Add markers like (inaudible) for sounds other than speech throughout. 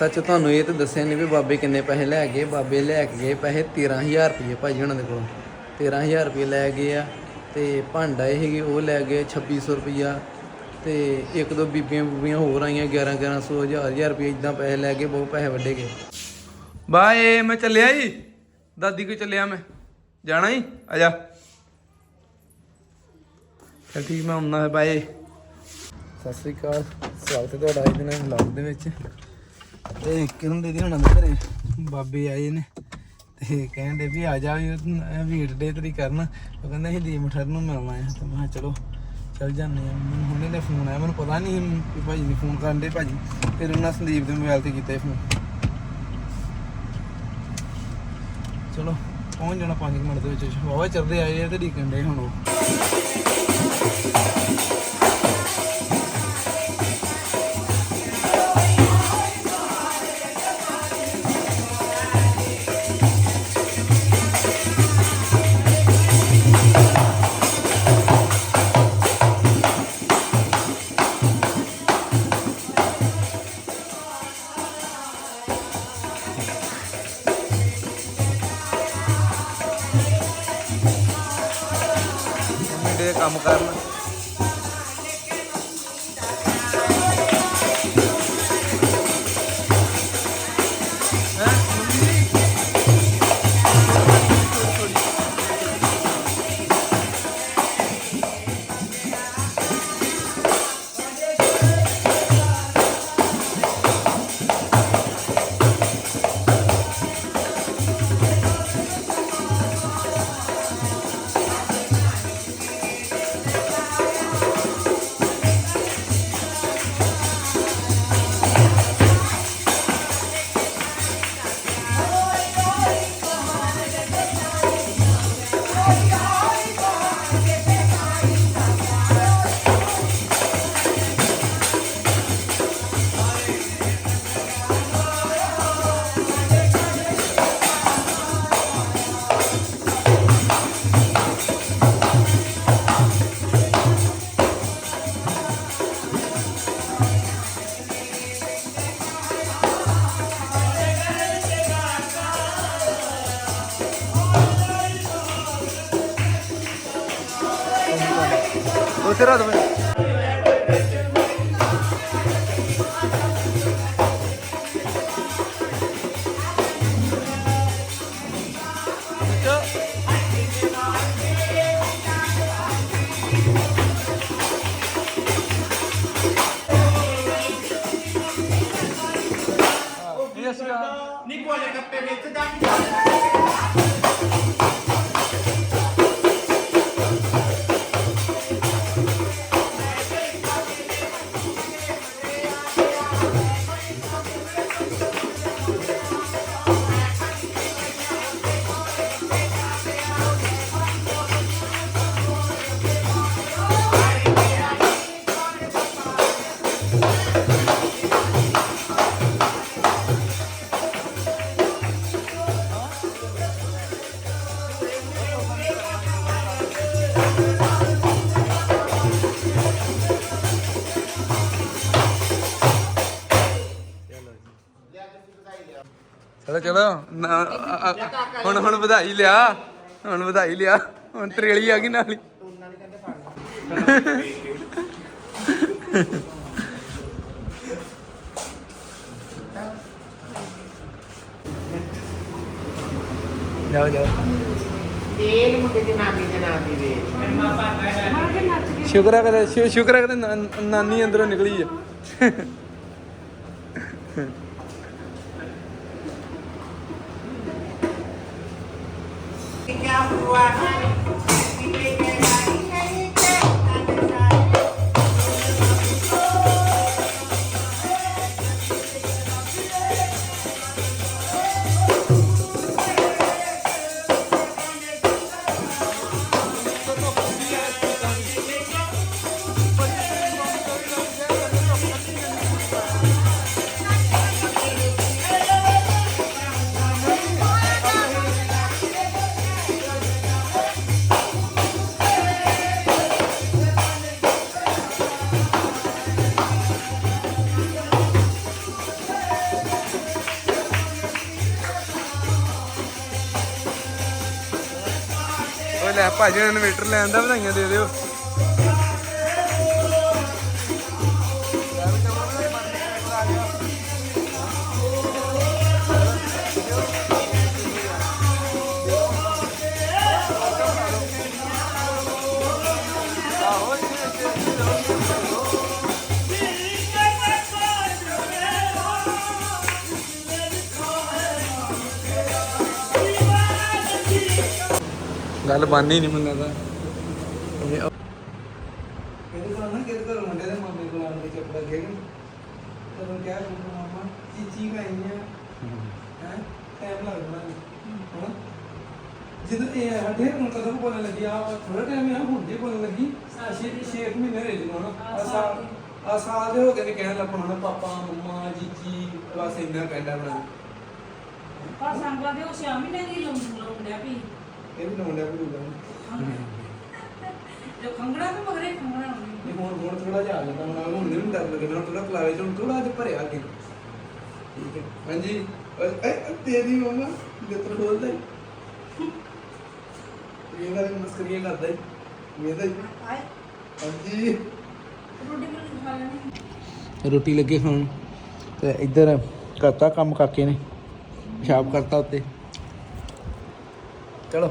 ਸੱਚ ਤੁਹਾਨੂੰ ਇਹ ਤਾਂ ਦੱਸਿਆ ਨਹੀਂ ਵੀ ਬਾਬੇ ਕਿੰਨੇ ਪੈਸੇ ਲੈ ਗਏ, ਬਾਬੇ ਲੈ ਕੇ ਗਏ ਪੈਸੇ 13000 ਰੁਪਏ ਭਾਜੀ ਉਹਨਾਂ ਦੇ ਕੋਲ। 13000 ਰੁਪਏ ਲੈ ਗਏ ਆ ਤੇ ਭਾਂਡਾ ਇਹ ਹੈਗੇ, ਉਹ ਲੈ ਗਏ 2600 ਰੁਪਿਆ ਤੇ ਇੱਕ ਦੋ ਬੀਬੀਆਂ ਬੂਬੀਆਂ ਹੋਰ ਆਈਆਂ 11 1100 1000 1000 ਰੁਪਏ ਇਦਾਂ ਪੈਸੇ ਲੈ ਕੇ ਬਹੁਤ ਪੈਸੇ ਵੱਡੇ ਗਏ। ਬਾਏ, ਮੈਂ ਚੱਲਿਆ ਜੀ। ਦਾਦੀ ਕੋ ਚੱਲਿਆ ਮੈਂ। ਜਾਣਾ ਹੀ ਆ ਜਾ। ਚਲ ਠੀਕ, ਮੈਂ ਆਉਣਾ ਬਾਏ। ਸਤਿ ਸ੍ਰੀ ਅਕਾਲ। ਸਵਾਗਤ ਹੈ ਤੁਹਾਡਾ ਅੱਜ ਦੇ ਨਵੇਂ ਵਲੌਗ ਦੇ ਵਿੱਚ। ਤੇ ਕਿਰਨ ਦੀਦੀ ਹੁਣਾਂ ਦੇ ਘਰੇ ਬਾਬੇ ਆਏ ਨੇ ਤੇ ਕਹਿੰਦੇ ਵੀ ਆ ਜਾ ਵੀਰ ਡੇ ਤੇਰੀ ਕਰਨ। ਉਹ ਕਹਿੰਦਾ ਅਸੀਂ ਦੀਪ ਮਠਰ ਨੂੰ ਮਿਲਣਾ ਹੈ। ਤੇ ਮੈਂ ਚਲੋ, ਚੱਲ ਜਾਂਦੇ ਆ ਮੈਨੂੰ ਹੁਣੇ ਨੇ ਫੋਨ ਆਇਆ, ਮੈਨੂੰ ਪਤਾ ਨਹੀਂ ਕਿ ਭਾਜੀ ਨੇ ਫੋਨ ਕਰਨ ਦੇ ਭਾਜੀ। ਫਿਰ ਉਹਨਾਂ ਸੰਦੀਪ ਦੇ ਮੋਬਾਈਲ ਤੇ ਕੀਤਾ ਫੋਨ। ਚਲੋ, ਪਹੁੰਚ ਜਾਣਾ 5 ਮਿੰਟ ਦੇ ਵਿੱਚ। ਵਾਵਾ ਚੜਦੇ ਆਏ ਆ ਤੇ ਢੀਕਣ ਦੇ ਹੁਣ ਉਹ। ਦੇ ਕੰਮ ਕਰਨ। ਉੱਥੇ ਰਾਤ ਮੈਂ ਨਾ- ਹੁਣ ਹੁਣ ਵਧਾਈ ਲਿਆ ਹੁਣ ਵਧਾਈ ਲਿਆ ਹੁਣ ਤਰੇਲੀ ਆ ਗਈ ਨਾਲ। ਹੀ ਜਾਓ ਜਾਓ। ਤੇਲ ਮੁੰਡੇ ਦੀ ਨਾਨੀ ਦੇ ਨਾਂ ਦੀ ਵੇ ਸ਼ੁਕਰ ਹੈ ਕਦੇ ਸ਼ੁ- ਸ਼ੁਕਰ ਹੈ ਨਾ- ਨਾਨੀ ਅੰਦਰੋਂ ਨਿਕਲੀ ਹੈ ਲੈ ਭਾਜੀ ਨੇ ਇਨਵੇਟਰ ਲੈਣ ਦਾ ਵਧਾਈਆਂ ਦੇ ਦਿਓ। ਗੱਲ ਬੰਨ ਹੀ ਨਹੀਂ ਮੈਨੂੰ ਲੱਗਦਾ। ਇਹ ਇਹਦੇ ਕੋਲ ਨਾ ਕਿਹਦੇ ਕੋਲ ਮੁੰਡੇ ਦੇ ਮਾਮੇ ਕੋਲ ਆਣ ਕੇ ਚੁੱਪ ਲੱਗੇ ਕਿ ਤੈਨੂੰ ਕਿਹਾ ਤੂੰ ਮਾਮਾ ਚੀਚੀ ਖਾਈ ਆ। ਹੈ? ਟਾਈਮ ਲੱਗਦਾ ਹਾਂ ਜਦੋਂ ਇਹ ਹੱਡੇ ਹੁਣ ਕਦੋਂ ਬੋਲਣ ਲੱਗੀ? ਆ ਥੋੜਾ ਟਾਈਮ ਆ ਹੁਣ ਜੇ ਬੋਲਣ ਲੱਗੀ। ਛੇ ਛੇ ਕੁ ਮਹੀਨੇ ਰਹਿ ਜੂ ਨਾ। ਆ ਸਾਲ ਆ ਸਾਲ ਦੇ ਹੋ ਗਏ ਨੇ ਕਹਿਣ ਲੱਗ ਪਣਾ ਪਾਪਾ ਮੰਮਾ ਜੀਜੀ ਬਸ ਇੰਨਾ ਕਹਿੰਦਾ ਬਣਾ। ਪਰ ਸੰਗਲਾ ਦੇ ਉਹ ਛੇ ਮਹੀਨੇ ਦੀ ਲੰਮ ਲੰਮੜਿਆ ਵੀ। ਇਹ ਵੀ ਨੌਂਡਾ ਵੀ ਹੁੰਦਾ ਜੋ ਖੰਗੜਾ ਤੇ ਮਗਰੇ ਖੰਗੜਾ ਹੁੰਦੀ ਇਹ ਹੁਣ ਹੁਣ ਥੋੜਾ ਜਿਹਾ ਆ ਜਾਂਦਾ ਹੁਣ ਹੁਣ ਨਹੀਂ ਡਰ ਲੱਗੇ ਮੈਨੂੰ ਥੋੜਾ ਕਲਾਵੇ ਚ ਹੁਣ ਥੋੜਾ ਜਿਹਾ ਭਰਿਆ ਅੱਗੇ। ਠੀਕ ਹੈ। ਹਾਂਜੀ। ਓਏ ਏ ਤੇਰੀ ਮਮਾ ਮਿੱਤਰ ਖੋਲਦਾ ਇਹ ਨਾਲ ਮਸਕਰੀਆਂ ਕਰਦਾ ਹੈ। ਮੇਰਾ ਹੀ। ਆਏ। ਹਾਂਜੀ। ਰੋਟੀ ਮਿਲ ਖਾ ਲੈਣੀ ਰੋਟੀ ਲੱਗੇ ਖਾਣ। ਤੇ ਇੱਧਰ ਕਰਤਾ ਕੰਮ ਕਾਕੇ ਨੇ। ਪਿਸ਼ਾਬ ਕਰਤਾ ਉੱਤੇ। ਚਲੋ।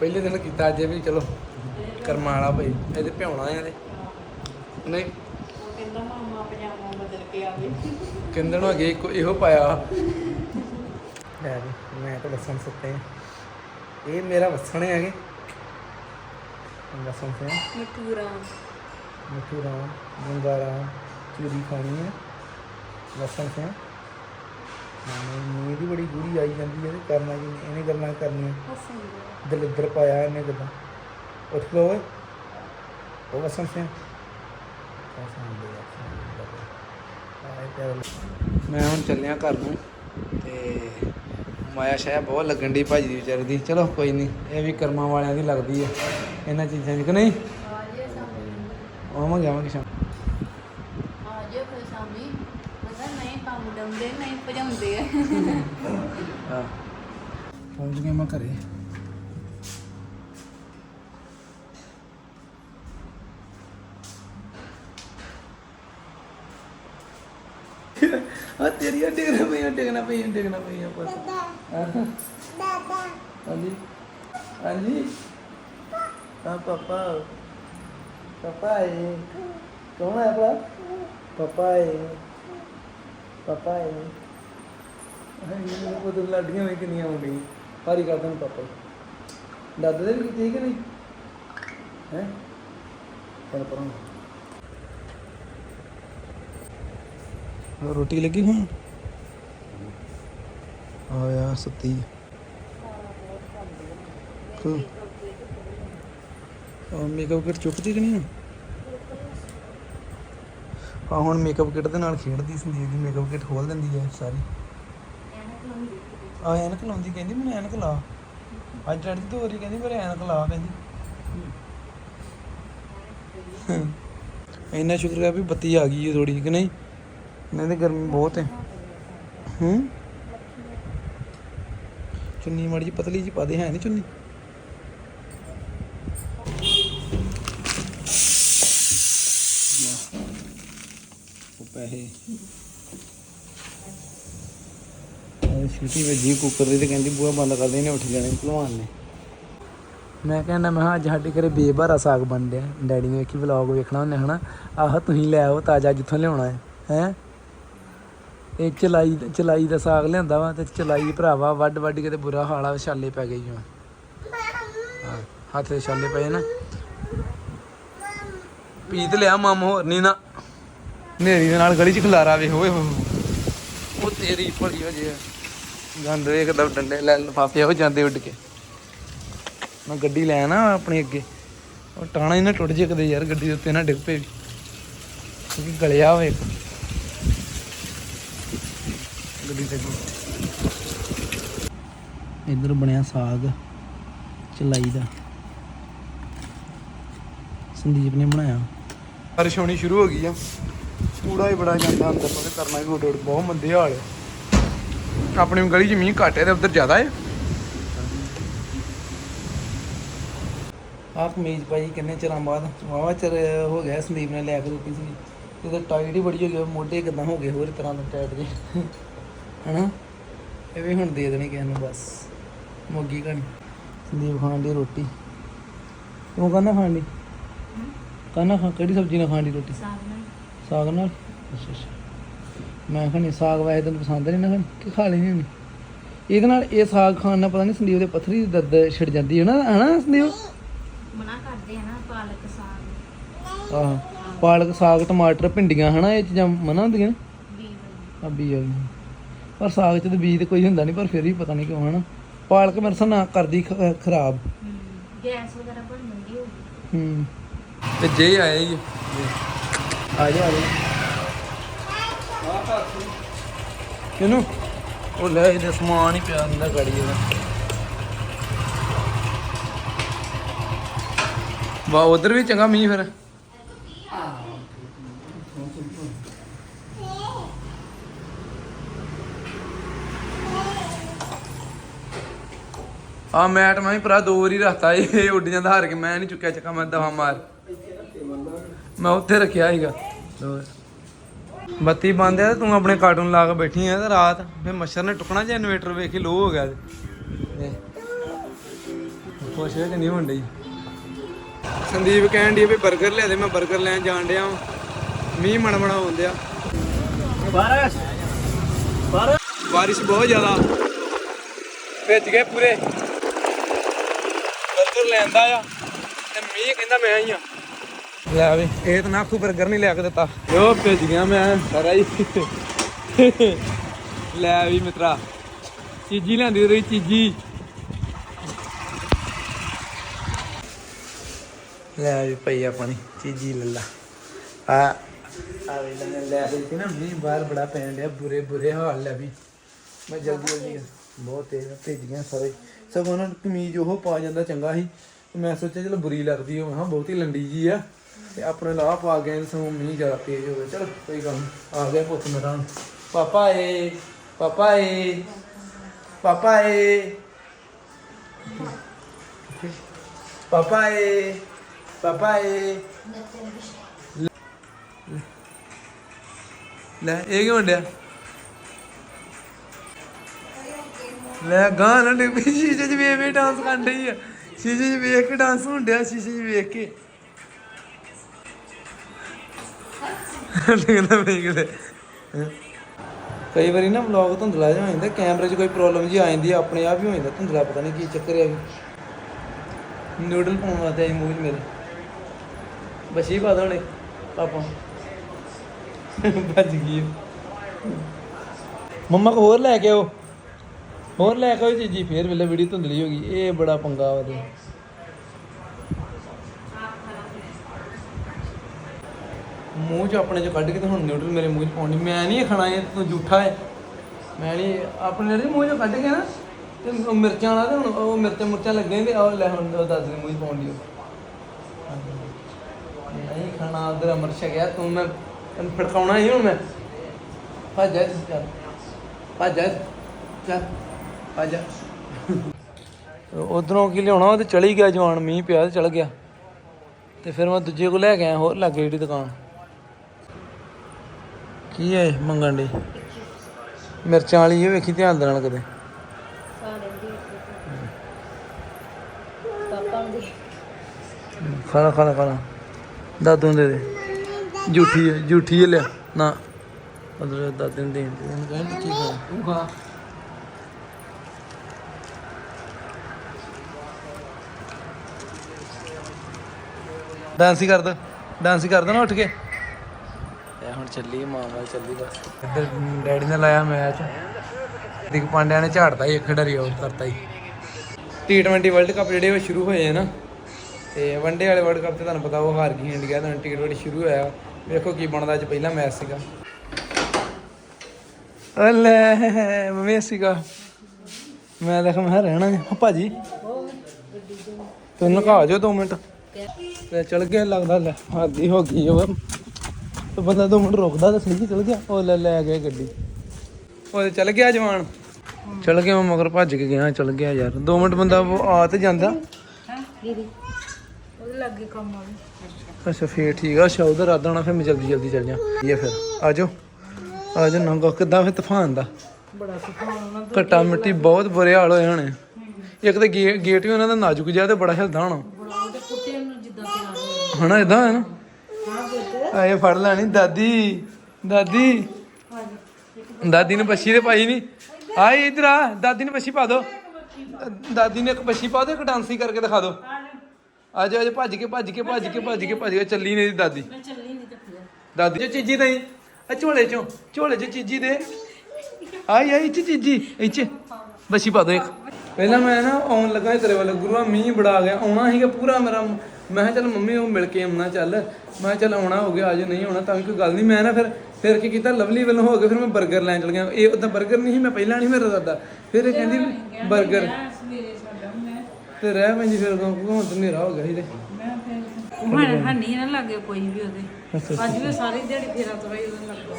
ਪਹਿਲੇ ਦਿਨ ਕੀਤਾ ਅੱਜ ਇਹ ਵੀ ਚਲੋ ਕਰਮਾਂ ਵਾਲਾ ਭਾਈ ਇਹਦੇ ਭਿਉਣਾ ਆ ਇਹਦੇ। ਨਹੀਂ। ਕਹਿੰਦਾ ਮਾਮਾ ਪਜਾਮਾ ਬਦਲ ਕੇ ਆਵੇ ਕਹਿੰਦੇ ਨੂੰ ਅਗੇ ਇੱਕੋ ਇਹੋ ਪਾਇਆ। ਲੈ ਮੈਂ ਤਾਂ ਵਸਣ ਸੁੱਤੇ ਆ। ਇਹ ਮੇਰਾ ਵਸਣ ਹੈਗੇ ਵਸਣ ਸੇ ਮਿੱਠੂ ਰਾਮ ਮਿੱਠੂ ਰਾਮ ਗੁੰਗਾ ਰਾਮ ਚੂਰੀ ਖਾਣੀ ਹੈ ਵਸਣ ਸੇ ਨੀਂਦ ਦੀ ਬੜੀ ਗੂੜੀ ਆਈ ਜਾਂਦੀ ਹੈ ਤੇ ਕਰਨਾ ਕੀ ਇਹਨੇ ਗੱਲਾਂ ਕਰਨੀਆਂ। ਹਸਨ ਦਲਿੱਦਰ ਪਾਇਆ ਇਹਨੇ ਗੱਲਾਂ। ਉੱਠ ਲੋ ਓਏ। ਉਹ ਵਸਣ ਸੇ ਮੈਂ ਹੁਣ ਚੱਲਿਆ ਘਰ ਨੂੰ ਤੇ ਮਾਇਆ ਸ਼ਾਇਆ ਬਹੁਤ ਲੱਗਣ ਦੀ ਭਾਜੀ ਦੀ ਵਿਚਾਰੀ ਦੀ। ਚਲੋ ਕੋਈ ਨਹੀਂ ਇਹ ਵੀ ਕਰਮਾਂ ਵਾਲਿਆਂ ਦੀ ਲੱਗਦੀ ਹੈ। ਇਹਨਾਂ ਚੀਜ਼ਾਂ ਦੀ ਕਿ ਨਹੀਂ? ਆਵਾਂਗੇ ਆਵਾਂਗੇ ਸ਼ਾਮ ਆਜੇ ਫਿਰ ਸਾਹਮਣੇ ਪਤਾ ਨਹੀਂ ਕੰਮ ਡੰਦੇ ਨਹੀਂ ਭਜਾਉਂਦੇ ਆ ਹਾਂ ਪਹੁੰਚ ਗਏ ਮੈਂ ਘਰੇ ਆ ਤੇਰੀਆਂ ਡਿਗਣਾ ਪਈਆਂ ਡਿਗਣਾ ਪਈਆਂ ਡਿਗਣਾ ਪਈਆਂ ਪੁੱਤ ਹਾਂਜੀ ਹਾਂਜੀ ਹਾਂ ਪਾਪਾ ਪਾਪਾ ਹੈ ਕੌਣ ਹੈ ਪਾ ਪਾਪਾ ਹੈ ਪਾਪਾ ਹੈ ਉਹ ਤਾਂ ਲੱਡੀਆਂ ਵੀ ਕਿੰਨੀਆਂ ਹੋ ਗਈ ਸਾਰੀ ਕਰਦਾ ਨੂੰ ਪਾਪਾ। ਦਾਦਾ ਦੇ ਵੀ ਕੀਤੀ ਕਿ ਨਹੀਂ? ਹੈ? ਚੱਲ ਪਰਾਂ। ਰੋਟੀ ਲੱਗੀ ਹੁਣ? ਆਇਆ ਸੱਤੀ। ਕੋ ਉਹ ਮੇਕਅਪ ਕਿਟ ਚੁੱਕਦੀ ਕਿ ਨਹੀਂ ਆ ਹੁਣ ਮੇਕਅਪ ਕਿਟ ਦੇ ਨਾਲ ਖੇਡਦੀ ਸੰਦੀਪ ਦੀ ਮੇਕਅਪ ਕਿਟ ਖੋਲ ਦਿੰਦੀ ਹੈ ਸਾਰੀ। ਆ ਐਨਕ ਲਾਉਂਦੀ ਕਹਿੰਦੀ ਮੈਨੂੰ ਐਨਕ ਲਾ। ਅੱਜ ਚੜ੍ਹਦੀ ਤੋਂ ਹੋਰੀ ਕਹਿੰਦੀ ਮੇਰੇ ਐਨਕ ਲਾ ਕਹਿੰਦੀ। ਇੰਨਾ ਸ਼ੁਕਰ ਹੈ ਵੀ ਬੱਤੀ ਆ ਗਈ ਹੈ ਥੋੜੀ ਕਿ ਨਹੀਂ? ਨਹੀਂ ਤੇ ਗਰਮੀ ਬਹੁਤ ਹੈ। ਹੂੰ? ਚੁੰਨੀ ਮਾੜੀ ਜੀ ਪਤਲੀ ਜੀ ਪਾ ਦੇ ਹੈ ਨਹੀਂ ਚੁੰਨੀ? ਪੈਸੇ। ਇਹ ਛੁੱਟੀ ਵੱਜੀ ਕੁੱਕਰ ਦੀ ਤੇ ਕਹਿੰਦੀ ਬੂਹਾ ਬੰਦ ਕਰ ਦੇ ਨੇ ਉੱਠ ਜਾਣੇ ਭਲਵਾਨ ਨੇ। ਮੈਂ ਕਹਿੰਦਾ, ਮੈਂ ਕਿਹਾ, ਅੱਜ ਸਾਡੇ ਘਰੇ ਬੇਬਾਰਾ ਸਾਗ ਬਣ ਰਿਹਾ। ਡੈਡੀ ਨੇ ਵੇਖੀ ਵਲੌਗ ਵੇਖਣਾ ਉਹਨੇ, ਹਨਾ? ਆਹ ਤੁਸੀਂ ਲੈ ਆਓ, ਤਾਜ਼ਾ ਜਿੱਥੋਂ ਲਿਆਉਣਾ ਹੈ ਹੈ? ਇਹ ਚਲਾਈ ਚਲਾਈ ਦਾ ਸਾਗ ਲਿਆਂਦਾ ਵਾ ਤੇ ਚਲਾਈ ਭਰਾਵਾ ਵੱਡ ਵੱਡ ਕੇ ਤੇ ਬੁਰਾ ਹਾਲ ਆ, ਛਾਲੇ ਪੈ ਗਈ ਹਾਂ, ਹੱਥ ਦੇ ਛਾਲੇ ਪਏ ਨਾ। ਪੀਤ ਲਿਆ, ਮਮ, ਹੋਰ ਨਹੀਂ ਨਾ। ਨੇਰੀ ਦੇ ਨਾਲ ਗਲੀ ਚ ਖਲਾਰਾ ਵੇ ਹੋਏ ਹੋ ਉਹ ਤੇਰੀ ਭਲੀ ਹੋ ਜੇ ਗੰਦ ਵੇਖਦਾ ਡੰਡੇ ਲੈ ਲਫਾਫੇ ਹੋ ਜਾਂਦੇ ਉੱਡ ਕੇ। ਮੈਂ ਗੱਡੀ ਲੈ ਨਾ ਆਪਣੀ ਅੱਗੇ। ਉਹ ਟਾਣਾ ਹੀ ਨਾ ਟੁੱਟ ਜੇ ਕਦੇ ਯਾਰ ਗੱਡੀ ਦੇ ਉੱਤੇ ਨਾ ਡਿੱਗ ਪਏ ਕਿਉਂਕਿ ਗਲਿਆ ਹੋਵੇ। ਗੱਡੀ ਤੇ ਇਧਰ ਬਣਿਆ ਸਾਗ ਚਲਾਈ ਦਾ। ਸੰਦੀਪ ਨੇ ਬਣਾਇਆ। ਬਾਰਿਸ਼ ਹੋਣੀ ਸ਼ੁਰੂ ਹੋ ਗਈ ਆ। ਕੂੜਾ ਹੀ ਬੜਾ ਜਾਂਦਾ ਅੰਦਰ ਨੂੰ ਤੇ ਕਰਨਾ ਵੀ ਉੱਡ ਉੱਡ ਬਹੁਤ ਮੰਦੇ ਹਾਲ ਆ। ਆਪਣੀ ਗਲੀ 'ਚ ਮੀਂਹ ਘੱਟ ਹੈ ਤੇ ਉਧਰ ਜ਼ਿਆਦਾ ਹੈ। ਆਹ ਕਮੀਜ਼ ਭਾਈ ਕਿੰਨੇ ਚਿਰਾਂ ਬਾਅਦ ਵਾਵਾ ਚਿਰ ਹੋ ਗਿਆ ਸੰਦੀਪ ਨੇ ਲੈ ਕੇ ਦਿੱਤੀ ਸੀ। ਇਹਦੇ ਟਾਈਟ ਹੀ ਬੜੀ ਹੋ ਗਈ ਮੋਢੇ ਕਿਦਾਂ ਹੋ ਗਏ ਹੋਰ ਤਰ੍ਹਾਂ ਦੇ ਟਾਈਟ ਜੀ ਹਨਾ? ਇਹ ਵੀ ਹੁਣ ਦੇ ਦੇਣੀ ਕਿਸੇ ਨੂੰ ਬਸ। ਮੋਗੀ ਕਣੀ ਸੰਦੀਪ ਖਾਣ ਦੀ ਰੋਟੀ। ਤੂੰ ਕਹਿੰਦਾ ਖਾਣ ਦੀ ਕਹਿੰਦਾ ਖਾ ਕਿਹੜੀ ਸਬਜ਼ੀ ਨਾਲ ਖਾਣ ਦੀ ਰੋਟੀ? ਸਾਗ ਨਾਲ। ਅੱਛਾ ਅੱਛਾ। ਮੈਂ ਖਾਣੀ ਸਾਗ ਵੈਸੇ ਤੈਨੂੰ ਪਸੰਦ ਨਹੀਂ ਨਾ? ਖਾਣੀ ਕਿ ਖਾ ਲੈਣੀ ਹੁੰਦੀ ਇਹਦੇ ਨਾਲ ਇਹ ਸਾਗ ਖਾਣ ਨਾਲ ਪਤਾ ਨਹੀਂ ਸੰਦੀਪ ਦੇ ਪੱਥਰੀ ਦੀ ਦਰਦ ਛਿੜ ਜਾਂਦੀ ਹੈ ਨਾ ਹਨਾ ਸੰਦੀਪ? ਮਨਾ ਕਰਦੇ ਆ ਨਾ ਪਾਲਕ ਸਾਗ। ਆਹ ਪਾਲਕ ਸਾਗ ਟਮਾਟਰ ਭਿੰਡੀਆਂ ਹਨਾ ਇਹ ਚੀਜ਼ਾਂ ਮਨਾ ਹੁੰਦੀਆਂ? ਨੇ। ਆ ਬੀਜ ਵਾਲੀਆਂ। ਪਰ ਸਾਗ ਚ ਤਾਂ ਬੀਜ ਤੇ ਕੋਈ ਹੁੰਦਾ ਨਹੀਂ ਪਰ ਫਿਰ ਵੀ ਪਤਾ ਨਹੀਂ ਕਿਉਂ ਹਨਾ। ਪਾਲਕ ਮੇਰੇ ਸਾਹ ਨਾ ਕਰਦੀ ਖਰਾਬ। ਗੈਸ ਵਗੈਰਾ ਬਣ ਜਾਂਦੀ ਹੋਊਗੀ। ਹੂੰ। ਤੇ ਜੇ ਆਇਆ ਹੀ ਆ ਜਾ ਆ ਜਾ ਕਿਨੂੰ? ਉਹ ਲੈ ਇਹਦੇ ਸਮਾਨ ਹੀ ਪਿਆ ਹੁੰਦਾ ਗਾੜੀ ਇਹਦਾ। ਵਾ ਉਧਰ ਵੀ ਚੰਗਾ ਮੀਂਹ ਫਿਰ। ਆ ਮੈਟ ਮੈਂ ਵੀ ਭਰਾ ਦੋ ਵਾਰੀ ਰੱਖਤਾ, ਇਹ ਉੱਡ ਜਾਂਦਾ, ਹਾਰ ਕੇ ਮੈਂ ਨਹੀਂ ਚੁੱਕਿਆ ਚੱਕਾ, ਮੈਂ ਦਵਾ ਮਾਰ। ਮੈਂ ਉੱਥੇ ਰੱਖਿਆ ਸੀਗਾ। ਲੋ ਬੱਤੀ ਬੰਦ ਹੈ ਤੂੰ ਆਪਣੇ ਕਾਰਟੂਨ ਲਾ ਕੇ ਬੈਠੀ ਆ ਤੇ ਰਾਤ ਫੇ ਮੱਛਰ ਨੇ ਟੁਕਣਾ ਜੇ ਇਨਵੇਟਰ ਵੇਖੀ ਕੇ ਲੋ ਹੋ ਗਿਆ ਖੁਸ਼ ਹੋ ਕੇ ਨਹੀਂ ਹੁੰਦਾ ਸੰਦੀਪ ਕਹਿਣ ਦੀ ਵੀ 버ਗਰ ਲਿਆ ਦੇ, ਮੈਂ 버ਗਰ ਲੈਣ ਜਾਣ ਡਿਆ ਮੀਂਹ ਮਣਮਣਾ ਹੁੰਦੇ ਆ ਬਾਰਿਸ਼। ਬਹੁਤ ਜ਼ਿਆਦਾ। ਭਿੱਜ ਗਏ ਪੂਰੇ। 버ਗਰ ਲੈਂਦਾ ਆ ਤੇ ਮੀਂਹ ਕਹਿੰਦਾ ਮੈਂ ਹੀ ਆ। ਲੈ ਵੀ। ਇਹ ਤਾਂ ਨਾਖੂ 버ਗਰ ਨਹੀਂ ਲਿਆ ਕੇ ਦਿੱਤਾ। ਯੋ ਭਿੱਜ ਗਿਆ ਮੈਂ? ਸਾਰਾ ਹੀ। ਲੈ ਵੀ ਮਿੱਤਰਾ। ਚੀਜੀ ਲੈਂਦੀ ਰਹੀ ਚੀਜੀ। ਲੈ ਵੀ ਪਈ ਆਪਣੀ ਚੀਜੀ ਲੱਲਾ ਆ ਆ ਵੀ ਲੈ ਲੈ ਰਹੀ ਸੀ ਨਾ ਮੀਂਹ ਬਾਹਰ ਬੜਾ ਪੈਣ ਡਿਆ ਬੁਰੇ ਬੁਰੇ ਹਾਲ ਲੈ ਵੀ। ਮੈਂ ਜਲਦੀ ਜਲਦੀ ਬਹੁਤ ਤੇਜ਼ ਭੇਜੀਆਂ ਸਾਰੇ। ਸਗੋਂ ਉਹਨਾਂ ਨੂੰ ਕਮੀਜ਼ ਉਹ ਪਾ ਜਾਂਦਾ ਚੰਗਾ ਸੀ। ਮੈਂ ਸੋਚਿਆ ਚਲੋ ਬੁਰੀ ਲੱਗਦੀ ਉਹ ਹਾਂ ਬਹੁਤੀ ਲੰਡੀ ਜੀ ਆ। ਤੇ ਆਪਣੇ ਲਾਹ ਪਾ ਗਏ ਸਗੋਂ ਮੀਂਹ ਜ਼ਿਆਦਾ ਤੇਜ਼ ਹੋ ਗਿਆ। ਚਲੋ ਕੋਈ ਗੱਲ ਨੀ। ਆ ਗਿਆ ਪੁੱਤ ਮੇਰਾ ਪਾਪਾ ਏ ਪਾਪਾ ਏ ਪਾਪਾ ਏ। ਪਾਪਾ ਏ ਪਾਪਾ ਏ। ਲੈ, ਇਹ ਕਿਉਂ ਡਿਆ ਲੈ ਗਾਂ ਨਾ ਡਿੱਪੀ ਸ਼ੀਸ਼ੇ 'ਚ ਵੇਖ ਵੇਖ ਡਾਂਸ ਕਰਨ ਡਈ ਆ। ਸ਼ੀਸ਼ੇ 'ਚ ਵੇਖ ਕੇ ਡਾਂਸ ਹੋਣ ਡਿਆ, ਸ਼ੀਸ਼ੇ 'ਚ ਵੇਖ ਕੇ। ਲੱਗਦਾ ਵੇਖਦੇ ਕਈ ਵਾਰੀ ਨਾ ਵਲੌਗ ਧੁੰਦਲਾ ਜਿਹਾ ਹੋ ਜਾਂਦਾ ਕੈਮਰੇ 'ਚ ਕੋਈ ਪ੍ਰੋਬਲਮ ਜੀ ਆ ਜਾਂਦੀ ਆ, ਆਪਣੇ ਆਪ ਹੀ ਹੋ ਜਾਂਦਾ ਧੁੰਦਲਾ, ਪਤਾ ਨਹੀਂ ਕੀ ਚੱਕਰ ਆ ਵੀ ਨੂਡਲ ਪਾਉਣ ਵਾਸਤੇ ਆਈ ਮੂੰਹ 'ਚ ਮੇਰੇ। ਬਸੀ ਪਾ ਦੋਣੇ ਪਾਪਾ। ਭੱਜ ਗਈ ਮੰਮਾ ਕੋ ਹੋਰ ਲੈ ਕੇ ਆਓ। ਹੋਰ ਲੈ ਕੇ ਆਓ ਚੀਜੀ, ਫੇਰ ਵੇਲੇ ਵੀਡੀਓ ਧੁੰਦਲੀ ਹੋ ਗਈ, ਇਹ ਬੜਾ ਪੰਗਾ ਵਾ ਤੇ। ਮੂੰਹ ਚ ਆਪਣੇ ਚੋਂ ਕੱਢ ਕੇ ਤੇ ਹੁਣ ਨਿਊਡਲ ਮੇਰੇ ਮੂੰਹ ਚ ਪਾਉਣੀ ਮੈਂ ਨਹੀਂ ਇਹ ਖਾਣਾ ਇਹ ਤੂੰ ਝੂਠਾ ਹੈ ਮੈਂ ਨਹੀਂ ਆਪਣੇ ਜਿਹੜੇ ਮੂੰਹ ਚ ਕੱਢ ਕੇ ਨਾ, ਤੇ ਉਹ ਮਿਰਚਾਂ ਵਾਲਾ ਤੇ ਹੁਣ ਉਹ ਮਿਰਚਾਂ ਮੁਰਚਾਂ ਲੱਗੇ ਤੇ ਉਹ ਲੈ ਹੁਣ ਉਹ ਦੱਸ ਦੇ ਮੂੰਹ ਚ ਪਾਉਣ ਦੀ ਨਹੀਂ ਖਾਣਾ ਉਧਰ ਅਮਰ ਛਕਿਆ ਤੂੰ ਮੈਂ ਤੈਨੂੰ ਫੜਕਾਉਣਾ ਹੀ ਹੁਣ ਮੈਂ। ਭੱਜ ਜਾ, ਚੱਲ। ਭੱਜ ਜਾ, ਚੱਲ। ਭੱਜ ਜਾ। ਉਧਰੋਂ ਕੀ ਲਿਆਉਣਾ, ਉਹ ਤੇ ਚਲੀ ਗਿਆ ਜਵਾਨ, ਮੀਂਹ ਪਿਆ ਤੇ ਚਲ ਗਿਆ। ਤੇ ਫਿਰ ਮੈਂ ਦੂਜੇ ਕੋ ਲੈ ਕੇ ਆਇਆ, ਹੋਰ ਲੱਗੇ ਜਿਹੜੀ ਦੁਕਾਨ। ਕੀ ਹੈ ਇਹ ਮੰਗਣ ਦੀ ਮਿਰਚਾਂ ਵਾਲੀ ਇਹ ਵੇਖੀ ਧਿਆਨ ਦੇ ਨਾਲ ਕਦੇ। ਖਾ ਲੈਂਦੀ ਖਾਣਾ ਖਾਣਾ ਖਾਣਾ। ਦਾਦੂ ਨੂੰ ਦੇ ਦੇ। ਜੂਠੀ ਹੈ ਝੂਠੀ ਹੈ ਲਿਆ। ਨਾ। ਅਦਰ ਦਾਦੂ ਨੂੰ ਦੇਣ ਦੇ। ਉਹਨੂੰ ਕਹਿੰਦੇ ਕੀ ਖਾਣਾ। ਤੂੰ ਖਾ ਡਾਂਸ ਹੀ ਕਰਦਾ। ਡਾਂਸ ਹੀ ਕਰਦਾ ਨਾ ਉੱਠ ਕੇ। ਹੁਣ ਚੱਲੀ ਮਾਂ ਵੱਲ ਚੱਲੀ ਬਸ। ਇੱਧਰ ਡੈਡੀ ਨੇ ਲਾਇਆ ਮੈਚ। ਦਿਕ ਪਾਂਡਿਆ ਨੇ ਝਾੜਤਾ ਹੀ ਖਿਡਾਰੀ ਆਊਟ ਕਰਤਾ ਹੀ T20 ਵਰਲਡ ਕੱਪ ਜਿਹੜੇ ਉਹ ਸ਼ੁਰੂ ਹੋਏ ਆ ਨਾ, ਤੇ ਵਨਡੇ ਵਾਲੇ ਵਰਲਡ ਕੱਪ ਤੇ ਤੁਹਾਨੂੰ ਪਤਾ ਉਹ ਹਾਰ ਗਈ ਇੰਡੀਆ ਤਾਂ T20 ਸ਼ੁਰੂ ਹੋਇਆ। ਵੇਖੋ ਕੀ ਬਣਦਾ, ਅੱਜ ਪਹਿਲਾ ਮੈਚ ਸੀਗਾ। ਲੈ ਮੰਮੀ ਸੀਗਾ ਮੈਂ ਦੇਖ ਮੈਂ ਰਹਿਣਾ ਨੀ। ਭਾਜੀ ਤੈਨੂੰ ਕਹਾ ਜੋ 2 ਮਿੰਟ। ਤੇ ਚਲ ਗਿਆ ਲੱਗਦਾ ਲੈ ਹਾਦੀ ਹੋ ਗਈ ਉਹ ਤੇ ਬੰਦਾ 2 ਮਿੰਟ ਰੁਕਦਾ ਤਾਂ ਸਹੀ ਚਲ ਗਿਆ। ਉਹ ਲੈ ਲੈ ਗਿਆ ਗੱਡੀ। ਉਹ ਚਲ ਗਿਆ ਜਵਾਨ। ਚਲ ਗਿਆ ਮੈਂ ਮਗਰ ਭੱਜ ਕੇ ਗਿਆ ਚਲ ਗਿਆ ਯਾਰ। 2 ਮਿੰਟ ਬੰਦਾ ਉਹ ਆ ਤੇ ਜਾਂਦਾ। ਦੀਦੀ ਲੱਗੇ ਕੰਮ ਆਵੇ ਅੱਛਾ ਫੇਰ ਠੀਕ ਆ। ਅੱਛਾ ਉਧਰ ਫਿਰ ਮੈਂ ਜਲਦੀ ਜਲਦੀ ਚੱਲ ਜਾ ਇਹ ਫਿਰ। ਆ ਜਾਓ। ਆ ਨੰਗਾ। ਕਿੱਦਾਂ ਫਿਰ ਤੂਫਾਨ ਦਾ? ਬੜਾ ਸੁਖਾਉਣਾ ਉਹਨਾਂ ਘੱਟਾ ਮਿੱਟੀ ਬਹੁਤ ਬੁਰੇ ਹਾਲ ਹੋਏ ਹੋਣੇ। ਇੱਕ ਤੇ ਗੇਟ ਵੀ ਉਹਨਾਂ ਦਾ ਨਾਜ਼ੁਕ ਜਿਹਾ ਤੇ ਬੜਾ ਹਿਲਦਾ ਹੋਣਾ। ਬੜਾ ਉਹਦੇ ਕੁੱਤੇ ਨੂੰ ਜਿੱਦਾਂ ਤਿਆਰ ਹੋਇਆ ਹਨਾ ਇਦਾਂ ਹੈ ਨਾ? ਆਏ ਫੜ ਲੈਣੀ ਦਾਦੀ ਦਾਦੀ। ਦਾਦੀ ਨੇ ਬੱਛੀ ਤੇ ਪਾਈ ਨਹੀਂ ਆਏ ਇਧਰ ਆ ਦਾਦੀ ਨੇ ਬੱਛੀ ਪਾ ਦੋ। ਦਾਦੀ ਨੇ ਇੱਕ ਬੱਛੀ ਪਾ ਦੋ ਇੱਕ ਡਾਂਸੀ ਕਰਕੇ ਦਿਖਾ ਦੋ। ਆ ਜਾ ਭੱਜ ਕੇ ਭੱਜ ਕੇ ਭੱਜ ਕੇ ਭੱਜ ਕੇ ਭੱਜ ਕੇ। ਚੱਲੀ ਨਹੀਂ ਦਾਦੀ। ਮੈਂ ਚੱਲੀ ਨਹੀਂ ਤੇ ਫਿਰ ਦਾਦੀ ਜੋ ਚੀਜੀ ਨਹੀਂ ਆ ਝੋਲੇ ਚੋਂ ਝੋਲੇ ਚ ਚੀਜੀ ਦੇ ਆਈ ਆਈ ਚੀਜੀ। ਇੱਚ ਬੱਛੀ ਪਾ ਦੋ ਇੱਕ। ਪਹਿਲਾਂ ਮੈਂ ਨਾ ਆਉਣ ਲੱਗਾ ਸੀ ਤੇਰੇ ਵੱਲ ਗੁਰੂਆ ਮੀਂਹ ਬੜਾ ਗਿਆ ਆਉਣਾ ਸੀਗਾ ਪੂਰਾ ਮੇਰਾ ਮੈਂ ਕਿਹਾ ਚੱਲ ਮੰਮੀ ਉਹ ਮਿਲ ਕੇ ਆਉਣਾ ਚੱਲ ਮੈਂ ਕਿਹਾ ਚੱਲ ਆਉਣਾ ਹੋ ਗਿਆ ਅੱਜ ਨਹੀਂ ਆਉਣਾ ਤਾਂ ਵੀ ਕੋਈ ਗੱਲ ਨਹੀਂ ਮੈਂ ਨਾ ਫਿਰ ਫਿਰ ਕੀ ਕੀਤਾ ਲਵਲੀ ਵੱਲੋਂ ਹੋ ਕੇ ਫਿਰ ਮੈਂ 버ਗਰ ਲੈਣ ਚਲ ਗਿਆ ਇਹ ਉਦਾਂ 버ਗਰ ਨਹੀਂ ਸੀ ਮੈਂ ਪਹਿਲਾਂ ਨਹੀਂ ਮੇਰਾ ਦਾਦਾ ਫਿਰ ਇਹ ਕਹਿੰਦੀ 버ਗਰ ਤੇ ਰਹਿ ਪੈਂਦੀ ਫਿਰ ਘੁੰਮ ਤੇ ਹਨੇਰਾ ਹੋ ਗਿਆ ਸੀ ਤੇ। ਹੁਣ ਹੰਨੀ ਨਾ ਲੱਗੇ ਕੋਈ ਵੀ ਉਹਦੇ ਅੱਜ ਵੀ ਸਾਰੀ ਦਿਹਾੜੀ ਫੇਰਾ ਤੁਰਾ ਹੀ ਉਹਦੇ ਲੱਗਾ।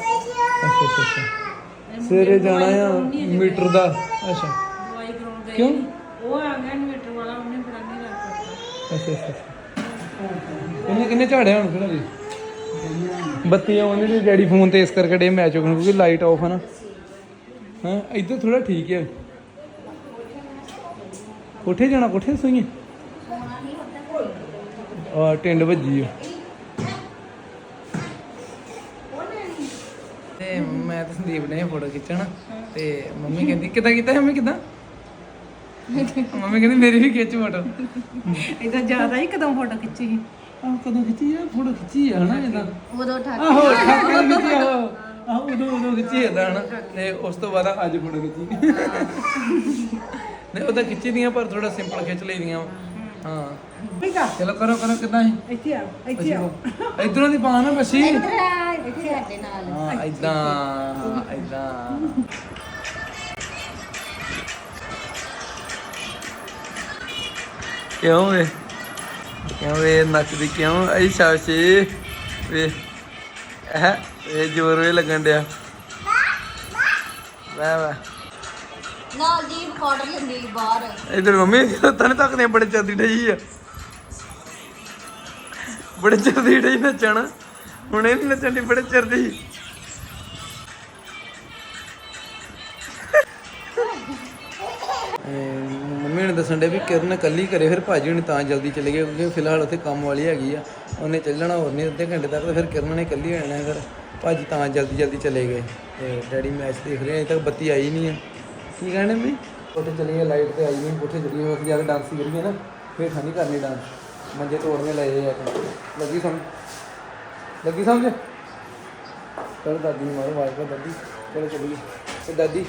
ਅੱਛਾ ਅੱਛਾ। ਸਵੇਰੇ ਜਾਣਾ ਆ ਮੀਟਰ ਦਾ ਅੱਛਾ। ਕਿਉਂ? ਉਹ ਆ ਗਿਆ ਇਨਵੇਟਰ ਵਾਲਾ ਉਹਨੇ ਬੜਾ ਨਹੀਂ ਰੱਖ ਅੱਛਾ ਅੱਛਾ ਅੱਛਾ। ਕਿੰਨੇ ਕਿੰਨੇ ਝਾੜਿਆ ਹੁਣ ਕਿਹੜਾ ਜੀ? ਬੱਤੀ ਆਉਂਦੀ ਤੇ ਡੈਡੀ ਫੋਨ ਤੇ ਇਸ ਕਰਕੇ ਡੇ ਮੈਚ ਹੋ ਕਿਉਂਕਿ ਲਾਈਟ ਆਫ ਹੈ ਨਾ। ਹਾਂ ਇੱਧਰ ਥੋੜਾ ਠੀਕ ਹੈ ਕੋਠੇ ਜਾਣਾ ਕੋਠੇ ਸੋਈਏ? ਆ ਟਿੰਡ ਵੱਜੀ ਆ। ਤੇ ਮੈਂ ਤੇ ਸੰਦੀਪ ਨੇ ਫੋਟੋ ਖਿੱਚਣਾ ਤੇ ਮੰਮੀ ਕਹਿੰਦੀ ਕਿਦਾਂ ਕੀਤਾ ਮੰਮੀ ਕਿਦਾਂ? ਮੰਮੀ ਕਹਿੰਦੀ ਮੇਰੀ ਵੀ ਖਿੱਚ ਫੋਟੋ। ਇਹਦਾ ਜ਼ਿਆਦਾ ਹੀ ਕਦੋਂ ਫੋਟੋ ਖਿੱਚੀ ਸੀ? ਆਹ ਕਦੋਂ ਖਿੱਚੀ ਆ? ਫੋਟੋ ਖਿੱਚੀ ਆ ਹਨਾ ਜਿੱਦਾਂ ਉਦੋਂ ਠਾ ਆਹੋ ਠਾਕੇ ਖਿੱਚੀ ਆਹੋ। ਆਹੋ ਉਦੋਂ ਉਦੋਂ ਖਿੱਚੀ ਏਦਾਂ ਹਨਾ? ਤੇ ਉਸ ਤੋਂ ਬਾਅਦ ਅੱਜ ਫੋਟੋ ਖਿੱਚੀ। ਨਹੀਂ ਉਹ ਤਾਂ ਖਿੱਚੀ ਦੀਆਂ ਪਰ ਥੋੜਾ ਸਿੰਪਲ ਖਿੱਚ ਲਈਆਂ। ਹਾਂ। ਚਲੋ ਕਰੋ ਕਰੋ ਕਿਦਾਂ ਹੈ ਇੱਥੇ ਆ ਇੱਥੇ ਆ ਇਧਰੋਂ ਦੀ ਪਾ ਨਾ ਬੱਸੀ ਇੱਥੇ ਸਾਡੇ ਨਾਲ ਹਾਂ ਇਦਾਂ ਹਾਂ ਇਦਾਂ। ਕਿਉਂ ਵੇ? ਕਿਉਂ ਵੇ ਨੱਚਦੀ ਕਿਉਂ? ਐ ਸ਼ਾਸ਼ੀ ਵੇ ਇਹ ਇਹ ਜ਼ੋਰ ਵੇ ਲੱਗਣ ਡਿਆ। ਵਾਹ ਵਾਹ ਨਾਲ ਜੀ ਰਿਕਾਰਡਰ ਲੈਂਦੀ ਬਾਹਰ। ਇਧਰ ਮੰਮੀ ਤਨੇ ਤੱਕਦੇ ਬੜੇ ਚਰਦੀ ਡਈ ਆ। ਬੜੇ ਚਰਦੀ ਡਈ ਨੱਚਣ। ਹੁਣ ਇਹ ਨੀ ਨੱਚਣ ਦੀ (laughs) ਬੜੇ ਚਰਦੀ ਮੰਮੀ ਨੇ ਦੱਸਣ ਦੇ ਵੀ ਕਿਰਨ ਕੱਲੀ ਘਰੇ, ਫਿਰ ਭਾਜੀ ਹੁਣੀ ਤਾਂ ਜਲਦੀ ਚਲੇ ਗਏ, ਕਿਉਂਕਿ ਫਿਲਹਾਲ ਉੱਥੇ ਕੰਮ ਵਾਲੀ ਹੈਗੀ ਆ। ਉਹਨੇ ਚੱਲਣਾ ਹੋਰ ਨਹੀਂ, ਅੱਧੇ ਘੰਟੇ ਤੱਕ ਤੇ ਫਿਰ ਕਿਰਨ ਨੇ ਕੱਲੀ ਹੋ ਜਾਣਾ ਫਿਰ। ਭਾਜੀ ਤਾਂ ਜਲਦੀ ਜਲਦੀ ਚਲੇ ਗਏ। ਤੇ ਡੈਡੀ ਮੈਚ ਦੇਖ ਰਹੇ ਅਜੇ ਤੱਕ ਬੱਤੀ ਆਈ ਨਹੀਂ ਆ। ਕੀ ਕਹਿੰਦੇ ਮੈਂ ਕੋਠੇ ਚਲੀ ਗਏ, ਲਾਈਟ ਤੇ ਆਈ ਨਹੀਂ, ਕੋਠੇ ਚਲੀ ਗਈ ਜ਼ਿਆਦਾ ਡਾਂਸ ਕਰੀਏ ਨਾ, ਫਿਰ ਠੰਡੀ ਕਰਨੀ ਡਾਂਸ। ਮੰਜੇ ਤੋੜਨੇ ਲਏ ਆ ਲੱਗੀ ਸਮਝ? ਲੱਗੀ ਸਮਝ? ਚਲ ਦਾਦੀ ਨੂੰ ਮਾਰੋ ਆਵਾਜ਼ ਦਾਦੀ, ਚਲੋ ਚੱਲੀਏ। ਦਾਦੀ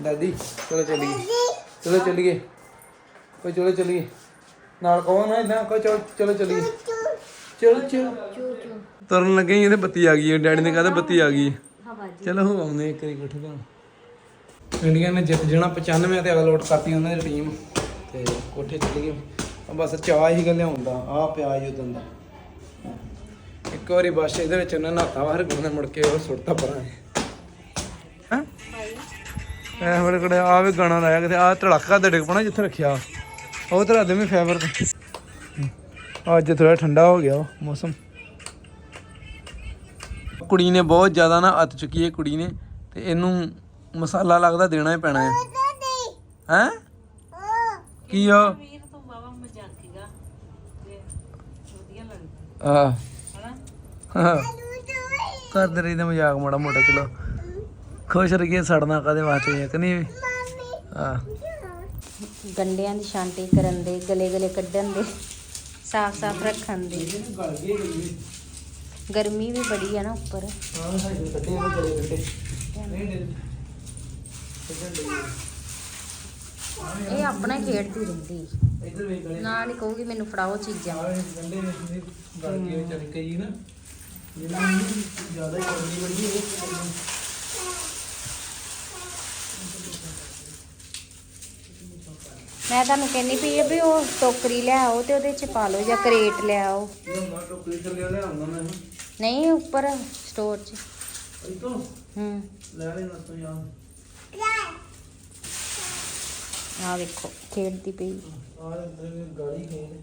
ਦਾਦੀ, ਚਲੋ ਚੱਲੀਏ। ਚਲੋ ਚੱਲੀਏ। ਕੋਈ ਚਲੋ ਚੱਲੀਏ। ਨਾਲ ਕਹੋ ਨਾ ਇਦਾਂ? ਕਹੋ ਚਲੋ ਚਲੋ ਚੱਲੀਏ। ਚਲੋ ਚਲੋ। ਤੁਰਨ ਲੱਗੇ ਹੀ ਇਹਦੇ ਬੱਤੀ ਆ ਗਈ ਹੈ। ਡੈਡੀ ਨੇ ਕਹਿੰਦਾ ਬੱਤੀ ਆ ਗਈ ਹੈ। ਚਲੋ ਹੋ ਆਉਂਦੇ ਇੱਕ ਵਾਰੀ ਕੋਠੇ ਤੋਂ। ਇੰਡੀਆ ਨੇ ਜਿੱਤ ਜਾਣਾ 95 ਤੇ ਆਊਟ ਕਰਤੀ ਉਹਨਾਂ ਦੀ ਟੀਮ ਤੇ ਕੋਠੇ ਚਲੇ ਗਏ ਆ ਬਸ ਚਾਹ ਹੀ ਗੱਲ ਲਿਆਉਂਦਾ ਆ ਪਿਆ ਹੀ ਉਦੋਂ ਦਾ। ਇੱਕ ਵਾਰੀ ਬਸ ਇਹਦੇ ਵਿੱਚ ਉਹਨਾਂ ਨਹਾਤਾ ਬਾਹਰ ਗੁਣ ਨੇ ਮੁੜ ਕੇ ਉਹ ਸੁੱਟਤਾ ਪਰਾਂ। ਐ ਮੇਰੇ ਕੋਲ ਆ ਵੀ ਗਾਣਾ ਲਾਇਆ ਕਿਤੇ ਆ ਧੜਾਕਾ ਤੇ ਡਿੱਗ ਪਣਾ ਜਿੱਥੇ ਰੱਖਿਆ। ਉਹ ਤਰ੍ਹਾਂ ਦੇ ਵੀ ਫਾਈਬਰ ਤੇ ਅੱਜ ਥੋੜਾ ਠੰਡਾ ਹੋ ਗਿਆ ਵਾ ਮੌਸਮ। ਕੁੜੀ ਨੇ ਬਹੁਤ ਜ਼ਿਆਦਾ ਨਾ ਅੱਤ ਚੁੱਕੀ ਹੈ ਕੁੜੀ ਨੇ, ਤੇ ਇਹਨੂੰ ਮਸਾਲਾ ਲੱਗਦਾ ਦੇਣਾ ਹੀ ਪੈਣਾ ਹੈ। ਹੈ? ਕੀ ਆ? ਵੀਰ ਤੋਂ ਕਰਦੇ ਰਹੀਦਾ ਮਜ਼ਾਕ ਮਾੜਾ ਮੋਟਾ, ਚਲੋ। ਖੁਸ਼ ਰਹੀਏ ਸੜਨਾ ਕਦੇ ਵਾਸਤੇ ਹੈ ਕਿ ਨਹੀਂ? ਆ ਗੰਡਿਆਂ ਦੀ ਛਾਂਟੀ ਕਰਨ ਦੇ ਗਲੇ ਗਲੇ ਕੱਢਣ ਦੇ ਸਾਫ਼ ਸਾਫ਼ ਰੱਖਣ ਦੇ। ਗਰਮੀ ਵੀ ਬੜੀ ਆ ਨਾ ਉੱਪਰ। ਹਾਂ ਸਾਡੇ ਕੱਢੇ ਨੇ ਗਲੇ ਕੱਢੇ ਨਹੀਂ ਨਹੀਂ ਇਹ ਆਪਣਾ ਹੀ ਖੇਡਦੀ ਰਹਿੰਦੀ। ਨਾਲ ਹੀ ਕਹੂਗੀ ਮੈਨੂੰ ਫੜਾਓ ਚੀਜ਼ਾਂ। ਆਹ ਗੰਡੇ ਨੇ ਗਲ ਕੇ ਚੱਲ ਗਈ ਨਾ। ਇਹਨਾਂ ਨੂੰ ਜ਼ਿਆਦਾ ਹੀ ਗਰਮੀ ਬੜੀ ਹੈ ਮੈਂ ਤੁਹਾਨੂੰ ਕਹਿੰਨੀ ਪਈ ਆ ਵੀ ਉਹ ਟੋਕਰੀ ਲੈ ਆਓ ਤੇ ਉਹਦੇ ਚ ਪਾ ਲਓ ਜਾਂ ਕਰੇਟ ਲੈ ਆਓ। ਨਹੀਂ ਉੱਪਰ ਸਟੋਰ ਚ। ਇਤੋਂ ਆ ਵੇਖੋ ਖੇਡਦੀ ਪਈ। ਆ ਗਾੜੀ ਖੇਡ।